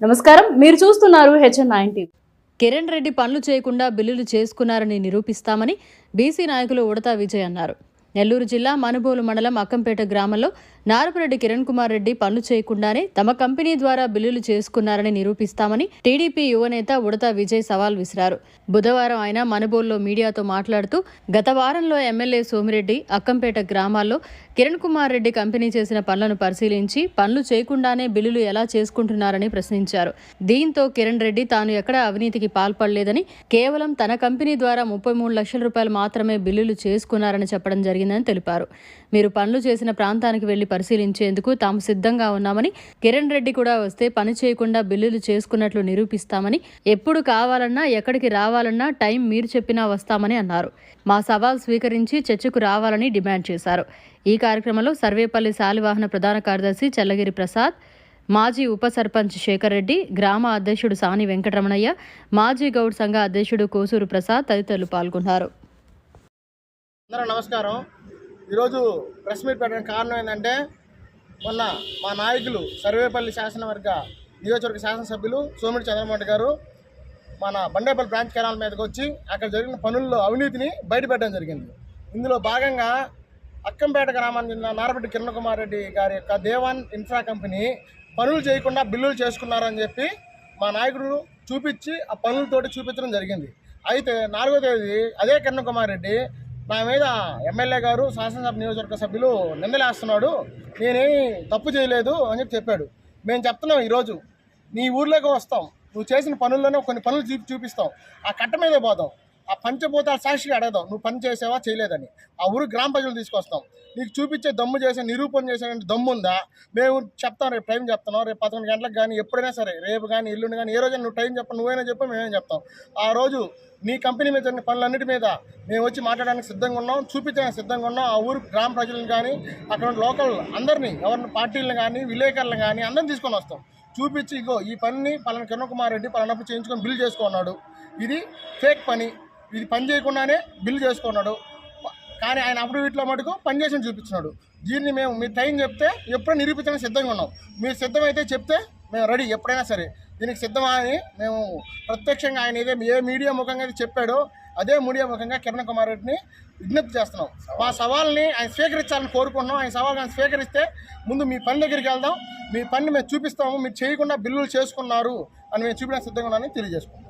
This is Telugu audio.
నమస్కారం. మీరు చూస్తున్నారు HN nine TV Kiran Reddy పనులు చేయకుండా బిల్లులు చేసుకున్నారని నిరూపిస్తామని బీసీ నాయకులు ఉడతా విజయ్ అన్నారు. నెల్లూరు జిల్లా మనుబోలు మండలం అక్కంపేట గ్రామంలో నారపురెడ్డి కిరణ్ కుమార్ రెడ్డి పనులు చేయకుండానే తమ కంపెనీ ద్వారా బిల్లులు చేసుకున్నారని నిరూపిస్తామని టీడీపీ యువనేత ఉడత విజయ్ సవాల్ విసిరారు. బుధవారం ఆయన మనబోల్లో మీడియాతో మాట్లాడుతూ గత వారంలో ఎమ్మెల్యే సోమిరెడ్డి అక్కంపేట గ్రామాల్లో కిరణ్ కుమార్ రెడ్డి కంపెనీ చేసిన పనులను పరిశీలించి పనులు చేయకుండానే బిల్లులు ఎలా చేసుకుంటున్నారని ప్రశ్నించారు. దీంతో కిరణ్ రెడ్డి తాను ఎక్కడ అవినీతికి పాల్పడలేదని కేవలం తన కంపెనీ ద్వారా ముప్పై మూడు లక్షల రూపాయలు మాత్రమే బిల్లులు చేసుకున్నారని చెప్పడం జరిగిందని తెలిపారు. మీరు పనులు చేసిన ప్రాంతానికి వెళ్ళి పరిశీలించేందుకు తాము సిద్ధంగా ఉన్నామని కిరణ్ రెడ్డి కూడా వస్తే పని చేయకుండా బిల్లులు చేసుకున్నట్లు నిరూపిస్తామని ఎప్పుడు కావాలన్నా ఎక్కడికి రావాలన్నా టైం మీరు చెప్పినా వస్తామని అన్నారు. మా సవాల్ స్వీకరించి చర్చకు రావాలని డిమాండ్ చేశారు. ఈ కార్యక్రమంలో సర్వేపల్లి శాలివాహన ప్రధాన కార్యదర్శి చల్లగిరి ప్రసాద్ మాజీ ఉప సర్పంచ్ శేఖర్ రెడ్డి గ్రామ అధ్యక్షుడు సాని వెంకటరమణయ్య మాజీ గౌడ్ సంఘ అధ్యక్షుడు కోసూరు ప్రసాద్ తదితరులు పాల్గొన్నారు. నమస్కారం. ఈరోజు ప్రెస్ మీట్ పెట్టడానికి కారణం ఏంటంటే మొన్న మా నాయకులు సర్వేపల్లి శాసనవర్గ నియోజకవర్గ శాసనసభ్యులు సోమిడి చంద్రమోహన్ గారు మన బండేపల్లి బ్రాంచ్ కెనాల్ మీదకి వచ్చి అక్కడ జరిగిన పనుల్లో అవినీతిని బయటపెట్టడం జరిగింది. ఇందులో భాగంగా అక్కంపేట గ్రామానికి చెందిన నారపట్టి కిరణ్ కుమార్ రెడ్డి గారి యొక్క దేవాన్ ఇన్ఫ్రా కంపెనీ పనులు చేయకుండా బిల్లులు చేసుకున్నారని చెప్పి మా నాయకుడు చూపించి ఆ పనులతోటి చూపించడం జరిగింది. అయితే నాలుగో తేదీ అదే కిరణ్ కుమార్ రెడ్డి నా మీద ఎమ్మెల్యే గారు శాసనసభ నియోజకవర్గ సభ్యులు నిందలేస్తున్నాడు. నేనేమి తప్పు చేయలేదు అని చెప్పి చెప్పాడు. మేము చెప్తున్నాం ఈరోజు నీ ఊర్లోకి వస్తాం. నువ్వు చేసిన పనుల్లోనే కొన్ని పనులు చూపి చూపిస్తాం. ఆ కట్ట మీదే పోదాం. ఆ పంచభూతాల సాక్షిగా అడగదాం. నువ్వు పని చేసావా? చేయలేదని. ఆ ఊరు గ్రామ ప్రజలు తీసుకొస్తాం. నీకు చూపించే దమ్ము చేసే నిరూపణ చేసే దమ్ము ఉందా? మేము చెప్తాం రేపు టైం చెప్తున్నాం. రేపు పదకొండు గంటలకు కానీ ఎప్పుడైనా సరే రేపు కానీ ఎల్లుండి కానీ ఏ రోజైనా నువ్వు టైం చెప్ప నువ్వైనా చెప్ప మేమేం చెప్తాం. ఆ రోజు నీ కంపెనీ మీద జరిగిన పనులన్నిటి మీద మేము వచ్చి మాట్లాడడానికి సిద్ధంగా ఉన్నాం చూపించడానికి సిద్ధంగా ఉన్నాం. ఆ ఊరు గ్రామ ప్రజలను కానీ అక్కడ ఉన్న లోకల్ అందరినీ ఎవరిని పార్టీలను కానీ విలేకరులను కానీ అందరిని తీసుకొని వస్తాం. చూపించి ఇగో ఈ పనిని పలానా కిరణ్ కుమార్ రెడ్డి పలానప్పుడు చేయించుకొని బిల్ చేసుకున్నాడు ఇది ఫేక్ పని. ఇది పని చేయకుండానే బిల్లు చేసుకున్నాడు. కానీ ఆయన అప్పుడు వీటిలో మటుకు పనిచేసి చూపించినాడు. దీన్ని మేము మీ టైం చెప్తే ఎప్పుడో నిరూపించడానికి సిద్ధంగా ఉన్నాం. మీరు సిద్ధమైతే చెప్తే మేము రెడీ ఎప్పుడైనా సరే. దీనికి సిద్ధమా అని మేము ప్రత్యక్షంగా ఆయన ఏదే ఏ మీడియా ముఖంగా అయితే చెప్పాడో అదే మీడియా ముఖంగా కిరణ్ కుమార్ రెడ్డిని విజ్ఞప్తి చేస్తున్నాం. మా సవాల్ని ఆయన స్వీకరించాలని కోరుకుంటున్నాం. ఆయన సవాల్ ఆయన స్వీకరిస్తే ముందు మీ పని దగ్గరికి వెళ్దాం. మీ పని మేము చూపిస్తాము. మీరు చేయకుండా బిల్లులు చేసుకున్నారు అని మేము చూపించడానికి సిద్ధంగా ఉన్నామని తెలియజేసుకుంటాం